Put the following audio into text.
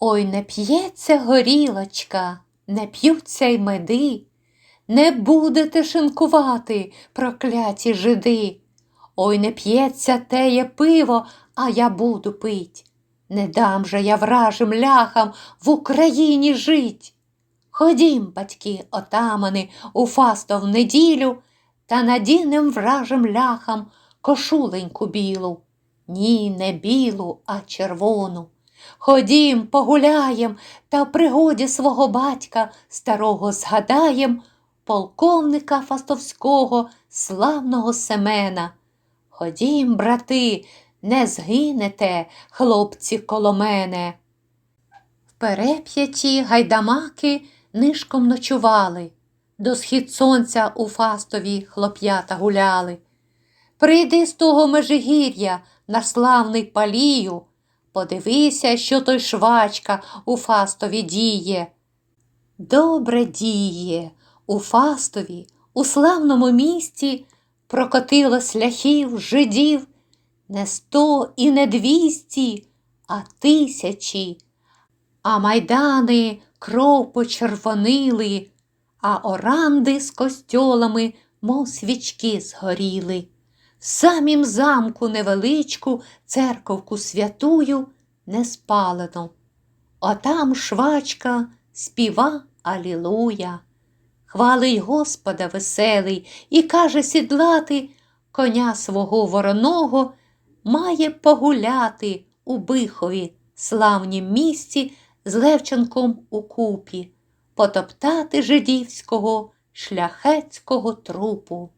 Ой, не п'ється горілочка, не п'ються й меди, не будете шинкувати, прокляті жиди. Ой, не п'ється теє пиво, а я буду пить. Не дам же я вражим ляхам в Україні жить. Ходім, батьки отамани, у фастов неділю, та надінем вражим ляхам кошуленьку білу. Ні, не білу, а червону. Ходім, погуляєм, та пригоді свого батька старого згадаєм, полковника Фастовського, славного Семена. Ходім, брати, не згинете, хлопці, коло мене. В переп'яті гайдамаки нишком ночували, до схід сонця у Фастові хлоп'ята гуляли. Прийди з того межигір'я на славний палію, подивися, що той швачка у Фастові діє. Добре діє, у Фастові, у славному місті прокотилось ляхів, жидів, не сто і не двісті, а тисячі. А майдани кров почервонили, а оранди з костьолами, мов свічки згоріли. В Самім замку невеличку церковку святую не спалено. Отам швачка співа Алілуя. Хвалить Господа веселий і каже сідлати коня свого вороного має погуляти у Бихові, славнім місці з Левченком у купі, потоптати жидівського шляхетського трупу.